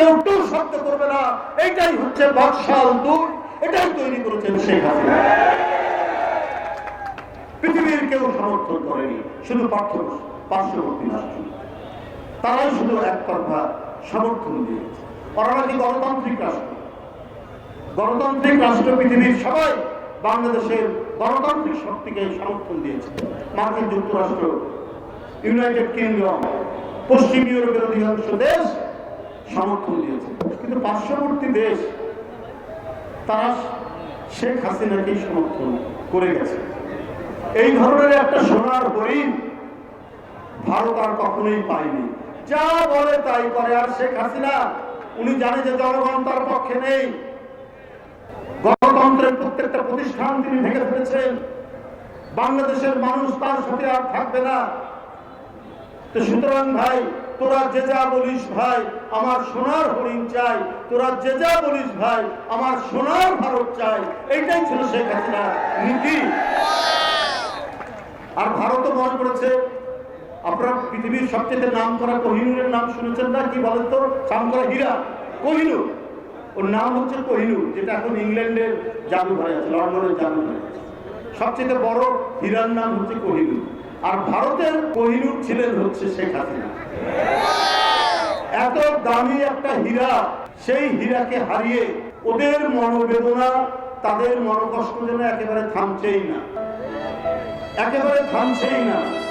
কেউ টু শব্দ করবে না। এইটাই হচ্ছে বাকশাল দুই এটাই তৈরি করেছেন শেখ হাসিনা। পৃথিবীর কেউ সমর্থন করেনি, শুধু পার্থ পার্শ্ববর্তী রাষ্ট্র। তারাই শুধু একতরফা সমর্থন দিয়েছে। ওরা গণতান্ত্রিক রাষ্ট্র। গণতান্ত্রিক রাষ্ট্র পৃথিবীর সবাই বাংলাদেশের গণতান্ত্রিক শক্তিকে সমর্থন দিয়েছে। মার্কিন যুক্তরাষ্ট্র, ইউনাইটেড কিংডম, পশ্চিম ইউরোপের অধিকাংশ দেশ সমর্থন দিয়েছে কিন্তু পার্শ্ববর্তী দেশ, তারা শেখ হাসিনাকেই সমর্থন করে গেছে। এই ধরনের একটা সোনার হরিণ ভারত আর কখনোই পায়নি। যা বলে তাই করে। আর শেখ হাসিনা, উনি জানে যে জনগণ তার পক্ষে নেই। গণতন্ত্রের প্রত্যেকটা প্রতিষ্ঠান তিনি ভেঙে ফেলেছেন। বাংলাদেশের মানুষ তার সাথে আর থাকবে না। তো সুতরাং ভাই তোরা যে যা বলিস ভাই, আমার সোনার হরিণ চাই। তোরা যে যা বলিস ভাই, আমার সোনার ভারত চাই। এইটাই ছিল শেখ হাসিনা। নীতি আর ভারতও মনে করেছে। আপনারা পৃথিবীর সবচেয়ে নাম করা কোহিনুরের নাম শুনেছেন না কি বলেন তো? নাম করা হীরা। কোহিনুর। ওর নাম হচ্ছে কোহিনুর, যেটা এখন ইংল্যান্ডের জাদুঘরে আছে, লন্ডনের জাদুঘরে আছে। সবচেয়ে বড় হীরার নাম হচ্ছে কোহিনুর। আর ভারতের কোহিনুর ছিলেন হচ্ছে শেখ হাসিনা। এত দামি একটা হীরা, সেই হীরাকে হারিয়ে ওদের মনোবেদনা, তাদের মনোকষ্ট যেন একেবারে থামছেই না। একেবারে থামছেই না।